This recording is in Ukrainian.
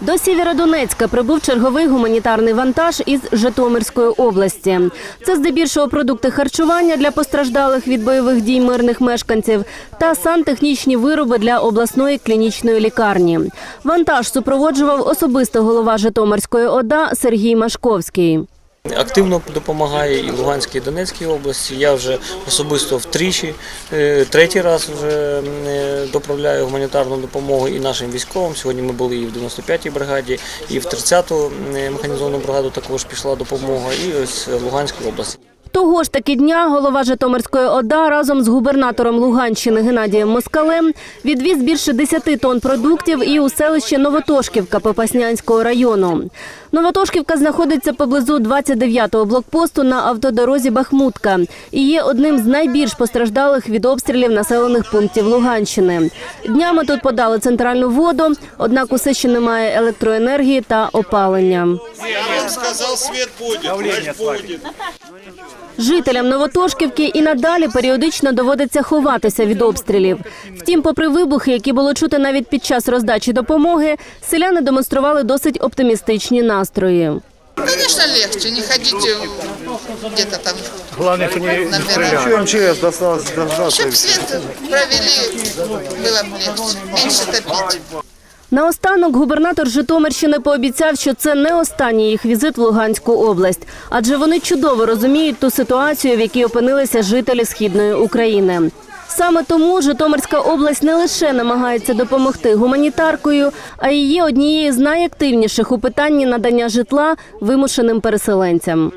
До Сєвєродонецька прибув черговий гуманітарний вантаж із Житомирської області. Це здебільшого продукти харчування для постраждалих від бойових дій мирних мешканців та сантехнічні вироби для обласної клінічної лікарні. Вантаж супроводжував особисто голова Житомирської ОДА Сергій Машковський. Активно допомагає і Луганській, і Донецькій області. Я вже особисто втричі, е, третій раз вже е, доправляю гуманітарну допомогу і нашим військовим. Сьогодні ми були і в 95-й бригаді, і в 30-ту механізовану бригаду також пішла допомога, і ось Луганській області. Того ж таки дня голова Житомирської ОДА разом з губернатором Луганщини Геннадієм Москалем відвіз більше 10 тонн продуктів і у селище Новотошківка Попаснянського району. Новотошківка знаходиться поблизу 29-го блокпосту на автодорозі Бахмутка і є одним з найбільш постраждалих від обстрілів населених пунктів Луганщини. Днями тут подали центральну воду, однак усе ще немає електроенергії та опалення. Сказал, свет будет, значит будет. Жителям Новотошківки і надалі періодично доводиться ховатися від обстрілів. Втім, попри вибухи, які було чути навіть під час роздачі допомоги, селяни демонстрували досить оптимістичні настрої. Конечно, легче, не ходите где-то там. Главное, что не Наверное. стреляют. МЧС досталось дождаться. Чтоб свет провели, было бы легче, меньше топить. Наостанок губернатор Житомирщини пообіцяв, що це не останній їх візит в Луганську область, адже вони чудово розуміють ту ситуацію, в якій опинилися жителі східної України. Саме тому Житомирська область не лише намагається допомогти гуманітаркою, а й є однією з найактивніших у питанні надання житла вимушеним переселенцям.